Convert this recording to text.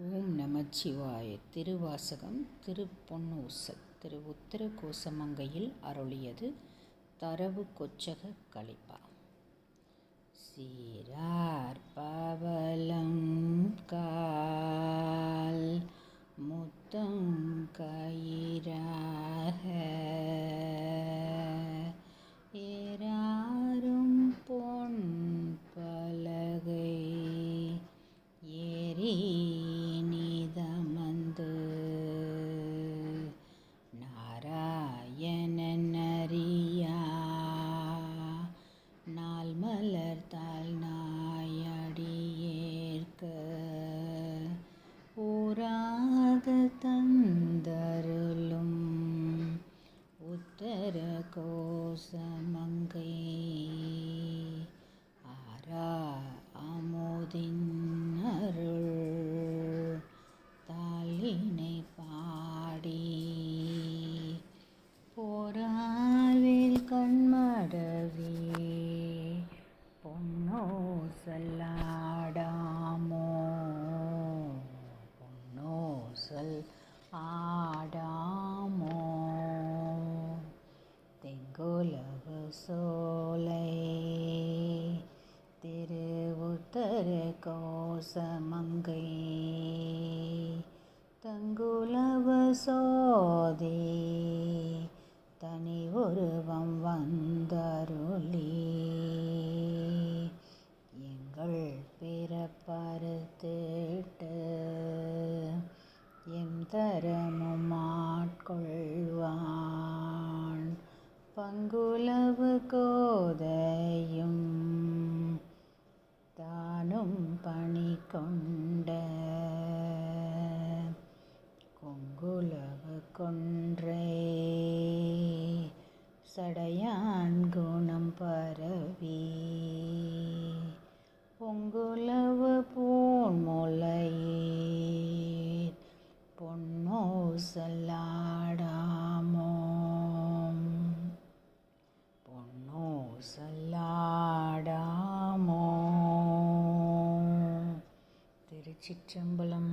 ஓம் நமச்சிவாய திருவாசகம் திருப்பொன்னூசல் திரு உத்தர கோசமங்கையில் அருளியது தரவு கொச்சக கலிப்பா. சீரார் பவலம் கால் முத்தம் கயிறாக ஏறாரும் பொன் பலகை ஏறி கோசமங்கை ஆரா அமுதின் அருள் தாளினை பாடி தெங்குலவு சோலை திரு உத்தர கோசமங்கை. தங்குலவ சோதி. தனி உருவம் வந்தருளி. எங்கள் பிறப்பறுத்திட்டு எம் தரமும் பங்குலவு கோதையும் தானும் பணி கொண்ட கொங்குலவு கொன்றே. சடையான் குணம் பரவி பொங்குலவு பூன்முலையே திருச்சிற்றம்பலம்